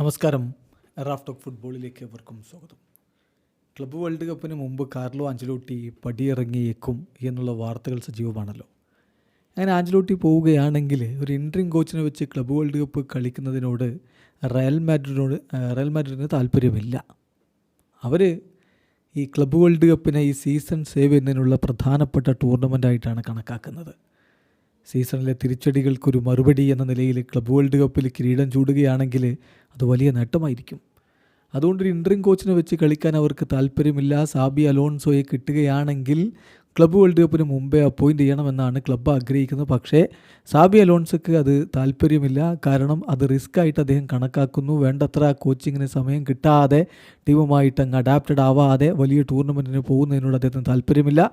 നമസ്കാരം. Raf talk ഫുട്ബോളിലേക്ക് എവർക്കും സ്വാഗതം. ക്ലബ്ബ് വേൾഡ് കപ്പിന് മുമ്പ് കാർലോ ആഞ്ചലോട്ടി പടിയിറങ്ങിയേക്കും എന്നുള്ള വാർത്തകൾ സജീവമാണല്ലോ. അങ്ങനെ ആഞ്ചലോട്ടി പോവുകയാണെങ്കിൽ ഒരു ഇൻട്രിം കോച്ചിനെ വെച്ച് ക്ലബ്ബ് വേൾഡ് കപ്പ് കളിക്കുന്നതിനോട് റയൽ മാഡ്രിഡിനോട് റയൽ മാഡ്രിഡിന് താല്പര്യമില്ല. അവർ ഈ ക്ലബ്ബ് വേൾഡ് കപ്പിനെ ഈ സീസൺ സേവ് ചെയ്യുന്നതിനുള്ള പ്രധാനപ്പെട്ട ടൂർണമെന്റായിട്ടാണ് കണക്കാക്കുന്നത്. സീസണിലെ തിരിച്ചടികൾക്കൊരു മറുപടി എന്ന നിലയിൽ ക്ലബ് വേൾഡ് കപ്പിൽ കിരീടം ചൂടുകയാണെങ്കിൽ അത് വലിയ നേട്ടമായിരിക്കും. അതുകൊണ്ട് ഒരു കോച്ചിനെ വെച്ച് കളിക്കാൻ അവർക്ക് താല്പര്യമില്ല. സാബി അലോൺസോയെ കിട്ടുകയാണെങ്കിൽ ക്ലബ്ബ് വേൾഡ് കപ്പിന് മുമ്പേ അപ്പോയിന്റ് ചെയ്യണമെന്നാണ് ക്ലബ്ബ് ആഗ്രഹിക്കുന്നത്. പക്ഷേ സാബി അലോൺസക്ക് അത് താല്പര്യമില്ല. കാരണം അത് റിസ്ക് ആയിട്ട് അദ്ദേഹം കണക്കാക്കുന്നു. വേണ്ടത്ര കോച്ചിങ്ങിന് സമയം കിട്ടാതെ ടീമുമായിട്ട് അങ്ങ് അഡാപ്റ്റഡ് ആവാതെ വലിയ ടൂർണമെന്റിന് പോകുന്നതിനോട് അദ്ദേഹത്തിന് താല്പര്യമില്ല.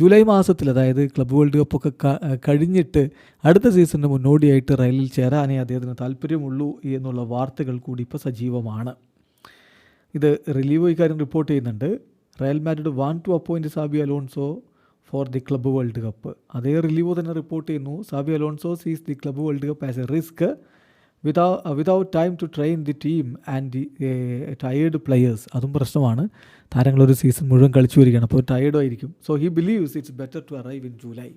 ജൂലൈ മാസത്തിൽ അതായത് ക്ലബ്ബ് വേൾഡ് കപ്പൊക്കെ കഴിഞ്ഞിട്ട് അടുത്ത സീസണിന് മുന്നോടിയായിട്ട് റയലിൽ ചേരാനേ അദ്ദേഹത്തിന് താല്പര്യമുള്ളൂ എന്നുള്ള വാർത്തകൾ കൂടി ഇപ്പോൾ സജീവമാണ്. ഇത് റിലീവ് ഇക്കാര്യം റിപ്പോർട്ട് ചെയ്യുന്നുണ്ട്. Real Madrid want to appoint Xabi Alonso for the club world cup അതേ റിലീവ് തന്നെ റിപ്പോർട്ട് ചെയ്യുന്നു. Xabi Alonso sees the club world cup as a risk without without time to train the team and the tired players അതും പ്രശ്നമാണ്. താരങ്ങൾ ഒരു season മുഴുവൻ കളിച്ചു വരികയാണ് അപ്പോൾ ടയേർഡും ആയിരിക്കും. So he believes it's better to arrive in July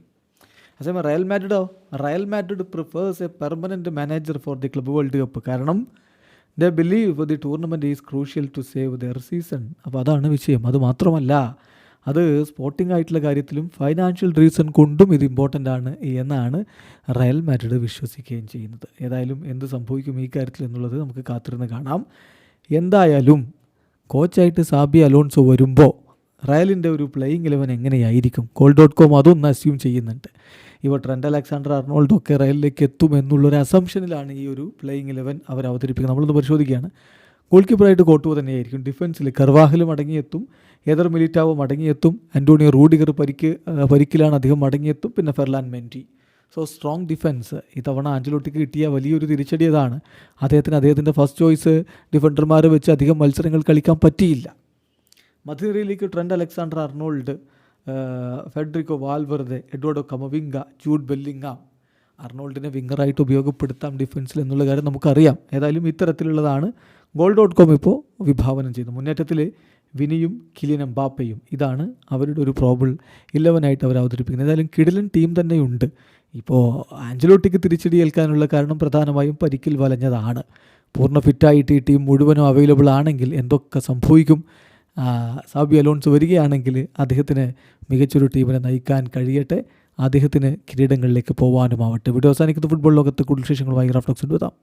അതേസമയം Real മാഡ്രിഡോ Real Madrid prefers a permanent manager for the club world cup കാരണം they believe the tournament is crucial to save their season അപ്പോൾ അതാണ് വിഷയം. അത് മാത്രമല്ല അത് sporting ആയിട്ടുള്ള കാര്യത്തിലും ഫൈനാൻഷ്യൽ റീസൺ കൊണ്ടും ഇത് ഇമ്പോർട്ടന്റ് ആണ് എന്നാണ് റയൽ മാഡ്രിഡ് വിശ്വസിക്കുകയും ചെയ്യുന്നത്. ഏതായാലും എന്ത് സംഭവിക്കും ഈ കാര്യത്തിൽ എന്നുള്ളത് നമുക്ക് കാത്തിരുന്ന് കാണാം. എന്തായാലും കോച്ചായിട്ട് സാബി അലോൺസോ വരുമ്പോൾ റയലിന്റെ ഒരു പ്ലേയിങ് ഇലവൻ എങ്ങനെയായിരിക്കും? കോൾ ഡോട്ട് കോം അതൊന്ന് അസ്യൂം ചെയ്യുന്നുണ്ട്. ഇവ ട്രെൻഡ് അലക്സാണ്ടർ അർണോൾഡോ ഒക്കെ റയലിലേക്ക് എത്തും എന്നുള്ളൊരു അസംഷനിലാണ് ഈ ഒരു പ്ലേയിങ് ഇലവൻ അവർ അവതരിപ്പിക്കുന്നത് നമ്മളൊന്ന് പരിശോധിക്കുകയാണ്. ഗോൾ കീപ്പറായിട്ട് കോട്ടുവ തന്നെയായിരിക്കും. ഡിഫൻസിൽ കർവാഹലും മടങ്ങിയെത്തും ഏതർ മിലിറ്റാവോ മടങ്ങിയെത്തും ആന്റോണിയോ റൂഡിഗർ പരിക്ക് പരിക്കിലാണ് അദ്ദേഹം മടങ്ങിയെത്തും പിന്നെ Ferland Mendy. So strong defence ഇത്തവണ ആഞ്ചലോട്ടിക്ക് കിട്ടിയ വലിയൊരു തിരിച്ചടി അതാണ്. അദ്ദേഹത്തിന് അദ്ദേഹത്തിന്റെ ഫസ്റ്റ് ചോയ്സ് ഡിഫൻഡർമാർ വെച്ച് അധികം മത്സരങ്ങൾ കളിക്കാൻ പറ്റിയില്ല. മധ്യനിരയിലേക്ക് Trent Alexander Arnold Federico Valverde Eduardo Camavinga Jude Bellingham അർണോൾഡിനെ വിങ്ങറായിട്ട് ഉപയോഗപ്പെടുത്താം ഡിഫൻസിൽ എന്നുള്ള കാര്യം നമുക്കറിയാം. ഏതായാലും ഇത്തരത്തിലുള്ളതാണ്. ഗോൾ ഡോട്ട് കോം ഇപ്പോൾ വിഭാവനം ചെയ്യുന്നത് മുന്നേറ്റത്തിൽ വിനിയും കിലിനും ബാപ്പയും ഇതാണ് അവരുടെ ഒരു പ്രോബിൾ ഇലവനായിട്ട് അവർ അവതരിപ്പിക്കുന്നത്. ഏതായാലും കിടിലൻ ടീം തന്നെയുണ്ട്. ഇപ്പോൾ ആഞ്ചലോട്ടിക്ക് തിരിച്ചടി ഏൽക്കാനുള്ള കാരണം പ്രധാനമായും പരിക്കിൽ വലഞ്ഞതാണ്. പൂർണ ഫിറ്റായിട്ട് ഈ ടീം മുഴുവനും അവൈലബിൾ ആണെങ്കിൽ എന്തൊക്കെ സംഭവിക്കും? സാബി അലോൺസ് വരികയാണെങ്കിൽ അദ്ദേഹത്തിന് മികച്ചൊരു ടീമിനെ നയിക്കാൻ കഴിയട്ടെ. അദ്ദേഹത്തിന് കിരീടങ്ങളിലേക്ക് പോകാനുമാവട്ടെ വീഡിയോ അവസാനിക്കുന്ന. ഫുട്ബോൾ ലോകത്ത് കൂടുതൽ വിശേഷങ്ങളുമായി റാഫ്റ്റോക്സ് എത്താം